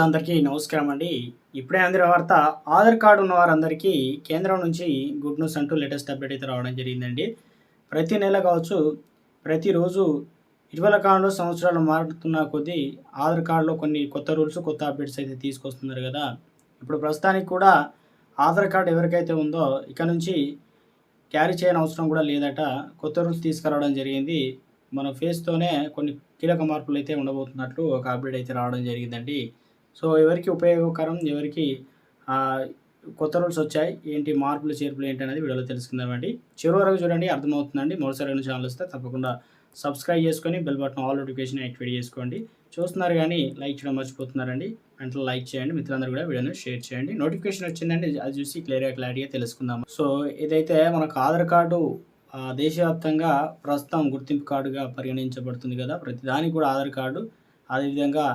అందరికీ నమస్కారం అండి. ఇప్పుడే అందిన వార్త ఆధార్ కార్డు ఉన్న వారందరికీ కేంద్రం నుంచి గుడ్ న్యూస్ అంటూ లేటెస్ట్ అప్డేట్ అయితే రావడం జరిగిందండి. ప్రతి నెల కావచ్చు ప్రతిరోజు ఇటీవల కాలంలో సంవత్సరాలు మారుతున్న కొద్దీ ఆధార్ కార్డులో కొన్ని కొత్త రూల్స్ కొత్త అప్డేట్స్ అయితే తీసుకొస్తున్నారు కదా. ఇప్పుడు ప్రస్తుతానికి కూడా ఆధార్ కార్డు ఎవరికైతే ఉందో ఇక నుంచి క్యారీ చేయని అవసరం కూడా లేదట. కొత్త రూల్స్ తీసుకురావడం జరిగింది. మన ఫేస్తోనే కొన్ని కీలక మార్పులు అయితే ఉండబోతున్నట్లు ఒక అప్డేట్ అయితే రావడం జరిగిందండి. సో ఎవరికి ఉపయోగకరం ఎవరికి కొత్త రూల్స్ వచ్చాయి ఏంటి మార్పులు చేర్పులు ఏంటి అనేది వీడియోలో తెలుసుకుందామండి చివరి వరకు చూడండి అర్థమవుతుందండి. మరోసారి ఛానల్ వస్తే తప్పకుండా సబ్స్క్రైబ్ చేసుకొని bell button all notification activate చేసుకోండి. చూస్తున్నారు కానీ లైక్ చేయడం మర్చిపోతున్నారండి. వెంటనే లైక్ చేయండి. మిత్రులందరూ కూడా వీడియోని షేర్ చేయండి. నోటిఫికేషన్ వచ్చిందండి అది చూసి క్లియర్గా క్లారిటీగా తెలుసుకుందాం. సో ఇదైతే మనకు ఆధార్ కార్డు దేశవ్యాప్తంగా ప్రస్తుతం గుర్తింపు కార్డుగా పరిగణించబడుతుంది కదా ప్రతి దానికి కూడా ఆధార్ కార్డు. అదేవిధంగా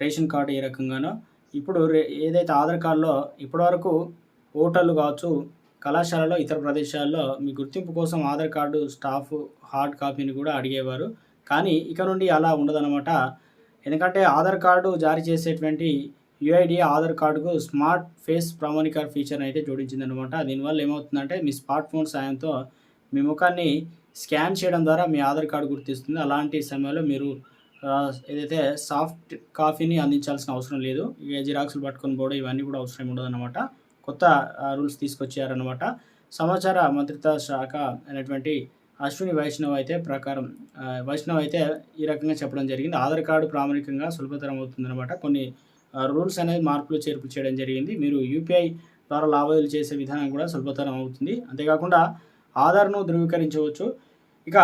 రేషన్ కార్డు ఏ రకంగానో ఇప్పుడు రే- ఏదైతే ఆధార్ కార్డులో ఇప్పటివరకు ఓటర్లు కావచ్చు కళాశాలలో ఇతర ప్రదేశాల్లో మీ గుర్తింపు కోసం ఆధార్ కార్డు స్టాఫ్ హార్డ్ కాపీని కూడా అడిగేవారు. కానీ ఇక నుండి అలా ఉండదన్నమాట. ఎందుకంటే ఆధార్ కార్డు జారీ చేసేటువంటి యుఐడి ఆధార్ కార్డుకు స్మార్ట్ ఫేస్ ప్రామాణిక ఫీచర్ అయితే జోడించిందనమాట దీనివల్ల ఏమవుతుందంటే మీ స్మార్ట్ ఫోన్ సాయంతో మీ ముఖాన్ని స్కాన్ చేయడం ద్వారా మీ ఆధార్ కార్డు గుర్తిస్తుంది. అలాంటి సమయంలో మీరు ఏదైతే సాఫ్ట్ కాఫీని అందించాల్సిన అవసరం లేదు ఇక జిరాక్స్లు పట్టుకొని పోవడం ఇవన్నీ కూడా అవసరం ఉండదన్నమాట. కొత్త రూల్స్ తీసుకొచ్చారనమాట సమాచార మంత్రిత్వ శాఖ అనేటువంటి అశ్విని వైష్ణవ్ అయితే ప్రకారం వైష్ణవ్ అయితే ఈ రకంగా చెప్పడం జరిగింది. ఆధార్ కార్డు ప్రామాణికంగా సులభతరం అవుతుందన్నమాట. కొన్ని రూల్స్ అనేది మార్పులు చేర్పు చేయడం జరిగింది. మీరు యూపీఐ ద్వారా లావాదేవీలు చేసే విధానం కూడా సులభతరం అవుతుంది. అంతేకాకుండా ఆధార్ను ధృవీకరించవచ్చు. ఇక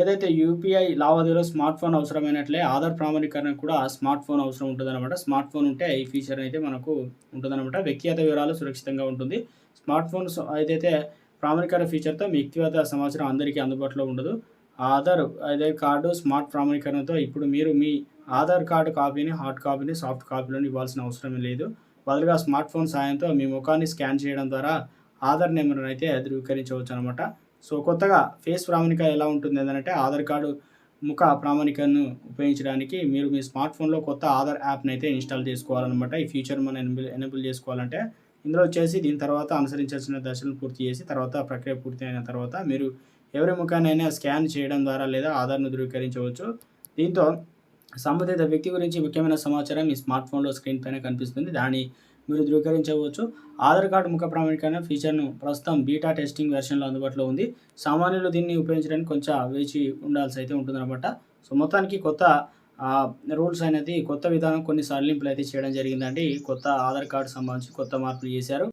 ఏదైతే యూపీఐ లావాదేవీలో స్మార్ట్ ఫోన్ అవసరమైనట్లే ఆధార్ ప్రామాణీకరణ కూడా స్మార్ట్ ఫోన్ అవసరం ఉంటుందన్నమాట. స్మార్ట్ ఫోన్ ఉంటే ఈ ఫీచర్ అయితే మనకు ఉంటుందన్నమాట. వ్యక్తిగత వివరాలు సురక్షితంగా ఉంటుంది. స్మార్ట్ ఫోన్ ఏదైతే ప్రామాణీకరణ ఫీచర్తో మీ వ్యక్తిగత సమాచారం అందరికీ అందుబాటులో ఉండదు. ఆధార్ అదే కార్డు స్మార్ట్ ప్రామాణీకరణతో ఇప్పుడు మీరు మీ ఆధార్ కార్డు కాపీని హార్డ్ కాపీని సాఫ్ట్ కాపీలను ఇవ్వాల్సిన అవసరం లేదు. బదులుగా స్మార్ట్ ఫోన్ సాయంతో మీ ముఖాన్ని స్కాన్ చేయడం ద్వారా ఆధార్ నెంబర్ని అయితే ధృవీకరించవచ్చు అనమాట సో కొత్తగా ఫేస్ ప్రామాణిక ఎలా ఉంటుంది ఏంటంటే ఆధార్ కార్డు ముఖ ప్రామాణికను ఉపయోగించడానికి మీరు మీ స్మార్ట్ ఫోన్లో కొత్త ఆధార్ యాప్ని అయితే ఇన్స్టాల్ చేసుకోవాలన్నమాట. ఈ ఫీచర్ మనం ఎనబుల్ ఎనబుల్ చేసుకోవాలంటే ఇందులో వచ్చేసి దీని తర్వాత అనుసరించాల్సిన దశలను పూర్తి చేసి తర్వాత ప్రక్రియ పూర్తి అయిన తర్వాత మీరు ఎవరి ముఖాన్నైనా స్కాన్ చేయడం ద్వారా లేదా ఆధార్ను ధృవీకరించవచ్చు. దీంతో సంబంధిత వ్యక్తి గురించి ముఖ్యమైన సమాచారం మీ స్మార్ట్ ఫోన్లో స్క్రీన్ పైన కనిపిస్తుంది. దాని మీరు ధృవీకరించవచ్చు. ఆధార్ కార్డు ముఖ ప్రామాణికమైన ఫీచర్ను ప్రస్తుతం బీటా టెస్టింగ్ వెర్షన్లో అందుబాటులో ఉంది. సామాన్యులు దీన్ని ఉపయోగించడానికి కొంచెం వేచి ఉండాల్సి అయితే ఉంటుందన్నమాట. సో మొత్తానికి కొత్త రూల్స్ అనేది కొత్త విధానం కొన్ని సడలింపులు అయితే చేయడం జరిగిందండి. కొత్త ఆధార్ కార్డు సంబంధించి కొత్త మార్పులు చేశారు.